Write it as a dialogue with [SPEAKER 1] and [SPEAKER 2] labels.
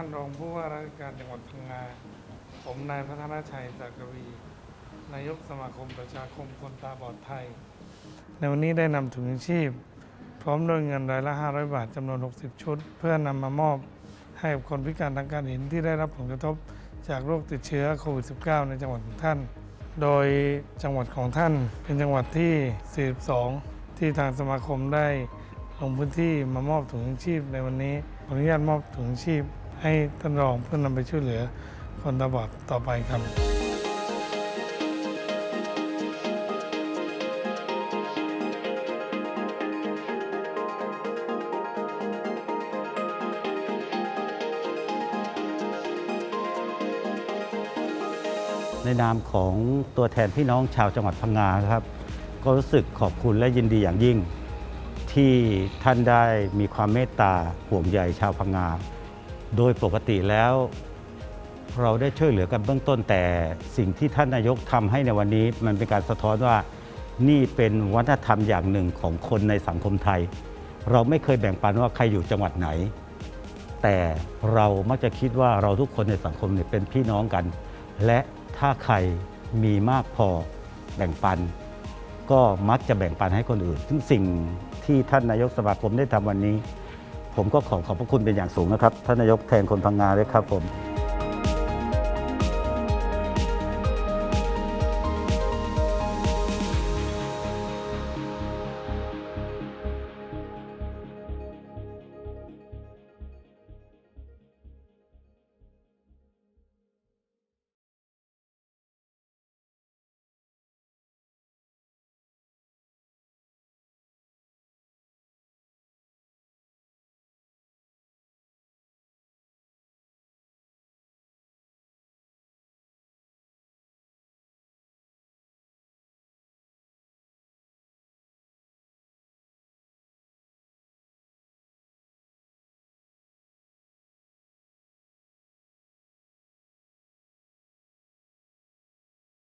[SPEAKER 1] ท่านรองผู้ว่าราชการจังหวัดพังงา ผมนายพัฒนาชัยสากวี นายกสมาคมประชาคมคนตาบอดไทย ในวันนี้ได้นำถุงยังชีพ พร้อมด้วยเงินรายละ 500 บาทจำนวน 60 ชุด เพื่อนำมามอบให้กับคนพิการทางการเห็นที่ได้รับผลกระทบจากโรคติดเชื้อโควิด -19 ในจังหวัดของท่าน โดยจังหวัดของท่านเป็นจังหวัดที่ 42 ที่ทางสมาคมได้ลงพื้นที่มามอบถุงยังชีพในวันนี้ขออนุญาตมอบถุงชีพ ให้ท่านรองเพื่อนำไปช่วยเหลือคนตาบอดต่อไปครับ
[SPEAKER 2] ในนามของตัวแทนพี่น้องชาวจังหวัดพังงาครับ ก็รู้สึกขอบคุณและยินดีอย่างยิ่ง ที่ท่านได้มีความเมตตาห่วงใยชาวพังงา โดยปกติแล้ว เราได้ช่วยเหลือกันเบื้องต้นแต่สิ่งที่ท่านนายกทำให้ในวันนี้ มันเป็นการสะท้อนว่านี่เป็นวัฒนธรรมอย่างหนึ่งของคนในสังคมไทย เราไม่เคยแบ่งปันว่าใครอยู่จังหวัดไหน แต่เรามักจะคิดว่าเราทุกคนในสังคมเนี่ยเป็นพี่น้องกัน และถ้าใครมีมากพอแบ่งปัน ก็มักจะแบ่งปันให้คนอื่น ซึ่งสิ่งที่ท่านนายกสมาคมได้ทำวันนี้ ผมก็ขอขอบพระคุณเป็นอย่างสูงนะครับท่านนายกแทนคนพังงาด้วยครับผม